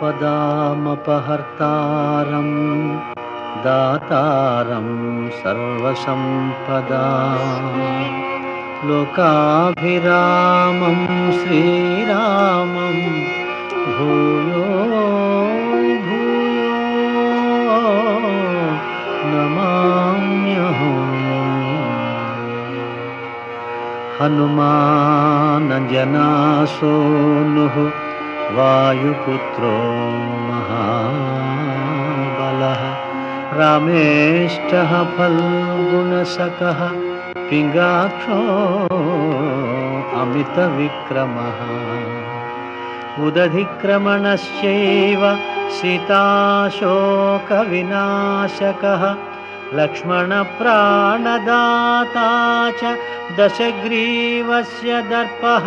पदामपहर्तारं दातारं सर्वसम्पदा। लोकाभिरामं श्रीरामं भूयोभू नमाम्यहनुमानजना सोनुः वायुपुत्रो महाबलः। रामेष्टः फल्गुणसकः पिङ्गाक्षो अमितविक्रमः। उदधिक्रमणश्चैव सीताशोकविनाशकः। लक्ष्मणप्राणदाता च दशग्रीवस्य दर्पः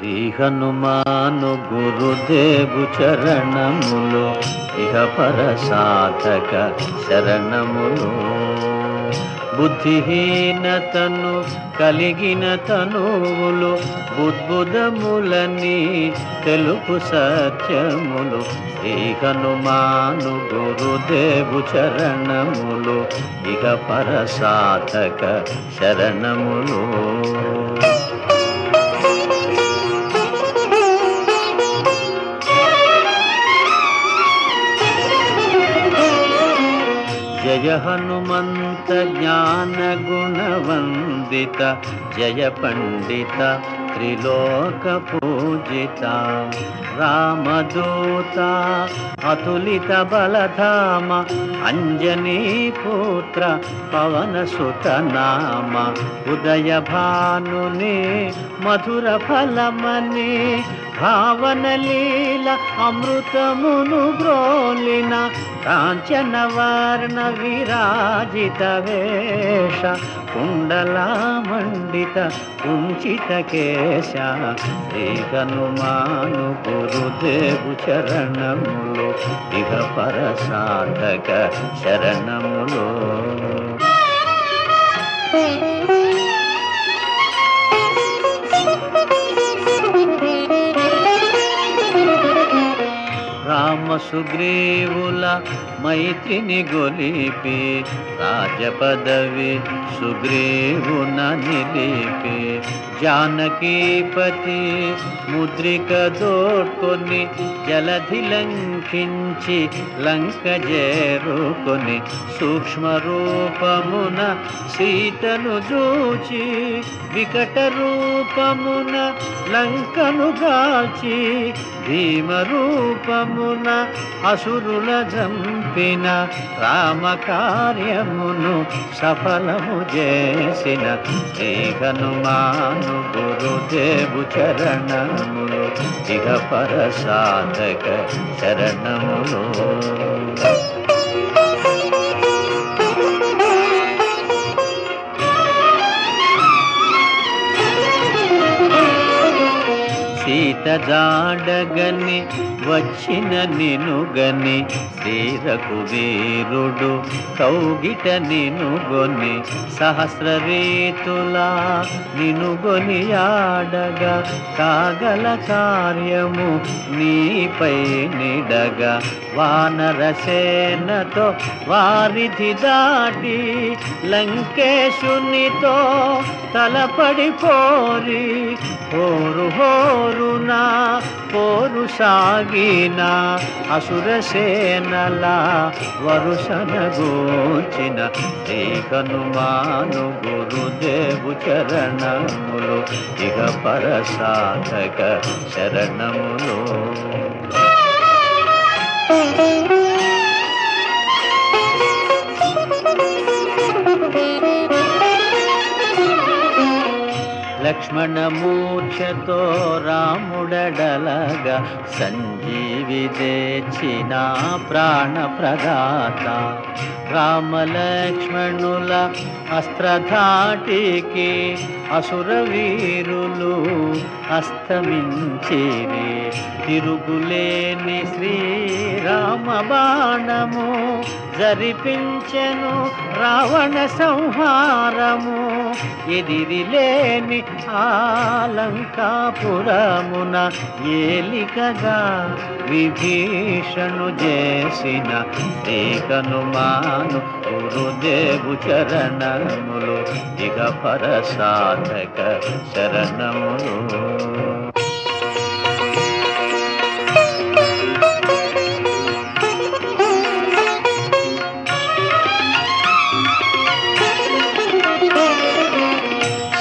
శ్రీ హనుమాను గురుదేవు చరణములు ఇహ సాధక శరణములు. బుద్ధిహీనతను కలిగిన తనువులు బుద్బుదములని తెలుపు సత్యములు శ్రీ హనుమాను గురుదేవు చరణములు ఇక పర సాధక శరణములు. जय ज्ञान गुणवं గుణవందిత జయ పండిత త్రిలోక పూజిత రామదూత అతులిత బలధామ అంజనీ పుత్ర పవన సుత నామ ఉదయ భానుని మధుర ఫలమని భావన లీల అమృతమును బ్రోలిన కాంచన వర్ణ విరాజిత వేష కుండల మండిత కుంచిత కేశ శ్రీ హనుమాను గురుదేవు చరణములు ఇహ పర సాధక శరణములు రామ సుగ్రీవుల మైత్రిని గొలిపి రాజపదవి సుగ్రీవున నిలిపి జానకీపతి ముద్రిక దోడ్కొని జలధి లంఘించి లంక చేరుకొని సూక్ష్మ రూపమున సీతను చూచి వికట రూపమున లంకను కాచి భీమ రూపమున అసురుల జంపిన రామ కార్యమును సఫలము చేసిన శ్రీ హనుమాను గురుదేవు చరణములు ఇహ పర సాధక శరణములు సీత జాడగని వచ్చిన నినుగని తీరకు వీరుడు కౌగిట నినుగొని సహస్ర రీతులా నినుగొని ఆడగా కాగల కార్యము నీపై నిడగా వానర సేనతో వారిధి దాటి లంకేశునితో తలపడి పోరి హోరు హోరునా పేరున పోరు సాగిన అసురసేనల వరుసన గోచిన శ్రీ గురుదేవు చరణములు ఇక పరసాధక శరణములు. లక్ష్మణమూర్ఛతో రాముడడలగా సంజీవి తెచ్చిన ప్రాణ ప్రదాత రామలక్ష్మణుల అస్త్రధాటికి అసురవీరులు అస్తమించిరి. తిరుగులేని శ్రీరామ బాణము జరిపించెను రావణ సంహారము. ఎదిరిలేని ఆలంకాపురమున ఏలికగా విభీషణు చేసిన శ్రీ మాను గురుదేవు చరణములు ఇక పరసాధక శరణములు.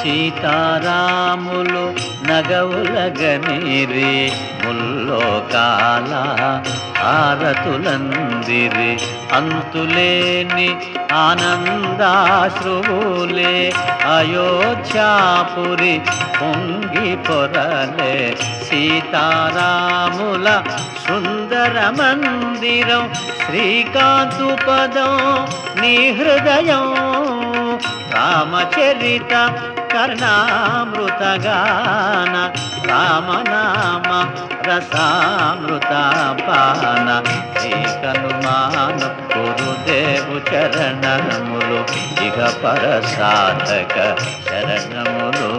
సీతారాములు నగవులగనిరి ముల్లోకాల ఆరతులందిరి అంతులేని ఆనందాశ్రువులే అయోధ్యాపురి పొంగి పొరలే. సీతారాముల సుందర మందిరం శ్రీకాంతు పదం నీ హృదయం. రామచరిత కర్ణామృతగాన రామనామ రసామృత పాన శ్రీ గురుదేవు చరణములు ఇక పరసాధక శరణములు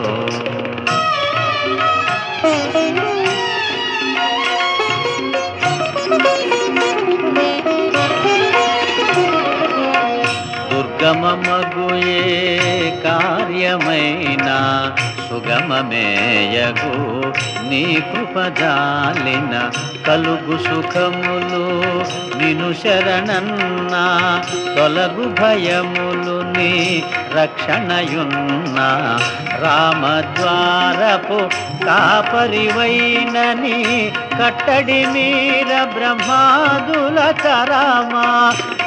మేయగు నీ కృపజాలిన కలుగు సుఖములు. నిను శరణన్నా తొలగు భయములు నీ రక్షణయున్నా. రామద్వారపు కాపరివైనని కట్టడి మీర బ్రహ్మాదుల తరమా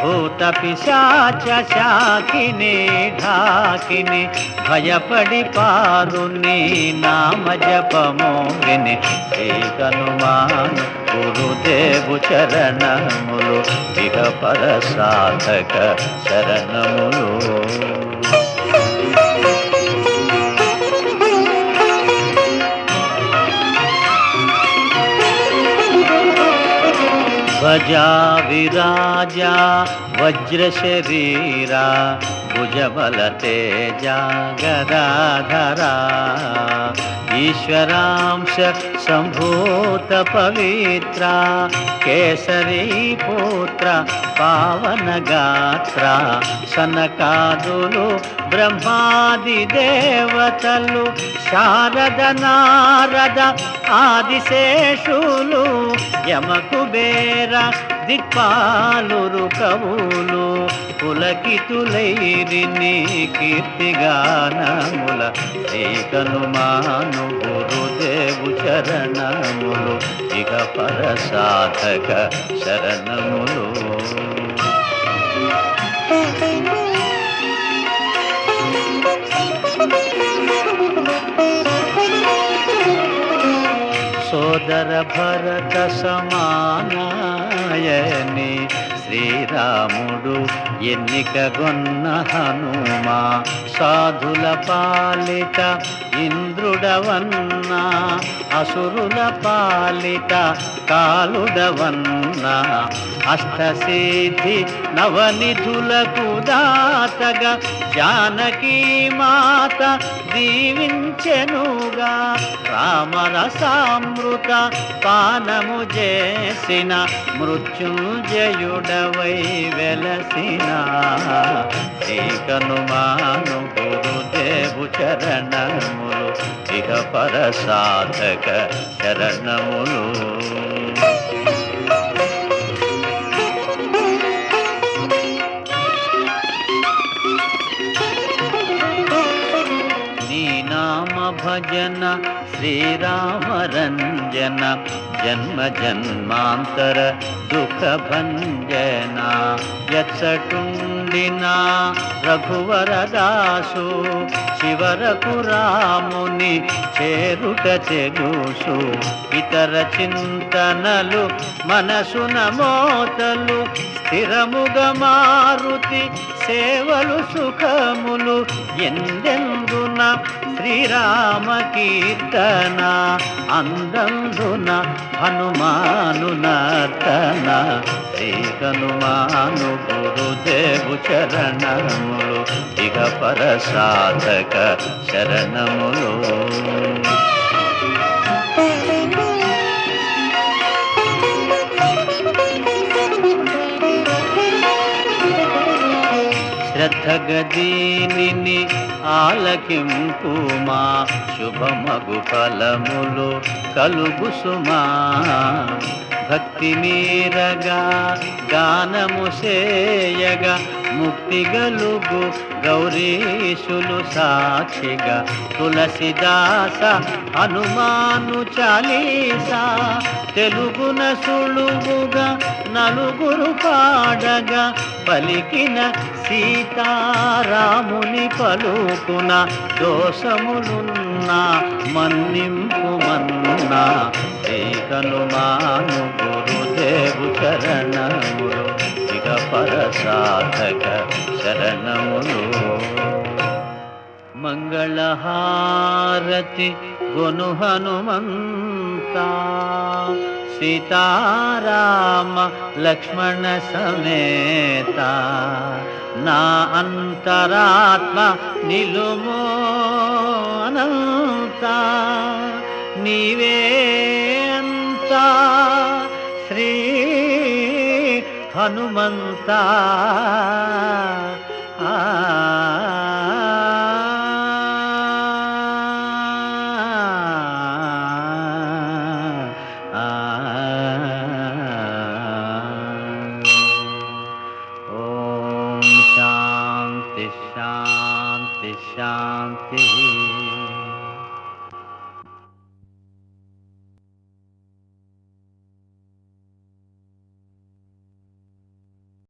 భూత పిశాచ శాకిని ఢాకిని భయపడి పారు నీ నామ జపము విని శ్రీ హనుమాను గురుదేవు చరణములు శరణములు ధ్వజా విరాజా వజ్ర శరీరా భుజబల తేజ గదాధరా ఈశ్వరాంశ సంభూత పవిత్ర కేసరీ పుత్ర పావన గాత్ర సనకాదులు బ్రహ్మాది దేవతలు శారద నారద ఆదిశేషులు యమకుబేర దిక్పాలురు కవులు పులకితులైరి నీ కీర్తిగానముల శ్రీకనుమాను గురుదేవు చరణములు ఇక పరసాధక శరణములు. సోదర భరత సమానాయని శ్రీరాముడు ఎన్నికగొన్న హనుమా సాధుల పాలిత ఇంద్రుడవన్న అసురుల పాలిత కాలుడవన్నా. అష్టసిద్ధి నవనిధులకు దాతగా జానకీ మాత దీవించెనుగా రామరసామృత పానము చేసిన మృత్యుంజయుడవై వెలసిన. శ్రీకనుమాను గురుదేవు చరణములు ఇహ పర సాధక చరణములు. శ్రీరామరంజన జన్మ జన్మాంతర దుఃఖభంజన ఎచ్చటుండిన రఘువరదాసు చివరకు రాముని చేరుట చెగుసు ఇతర చింతనలు మనసున మోతలు స్థిరముగా మారుతి సేవలు సుఖములు ఎందెందున శ్రీరామ కీర్తన అందందున హనుమాను నర్తన శ్రీ హనుమాను గురుదేవు చరణములు ఇక పర సాధక శరణములు. శ్రద్ధగదీనిని ఆలకింపు మా శుభమగు ఫలములు కలుగు సుమా భక్తి మీరగా గానము సేయగా ముక్తి గలుగు గౌరీశులు సాక్షిగా తులసిదాస హనుమాను చాలీసా. తెలుగున సులువుగా నలుగురు పాడగా పలికిన సీతారాముని పలుకున దోషములున్నా మన్నింపు మన్నా శ్రీ హనుమాను గురుదేవు చరణములు పరసాధక శరణములు మంగళహారతి గొను హనుమంత. సీతారామ లక్ష్మణ సమేత. నా అంతరాత్మ నిలుమో అనంత. నీవే అంతా. हनुमन्ता।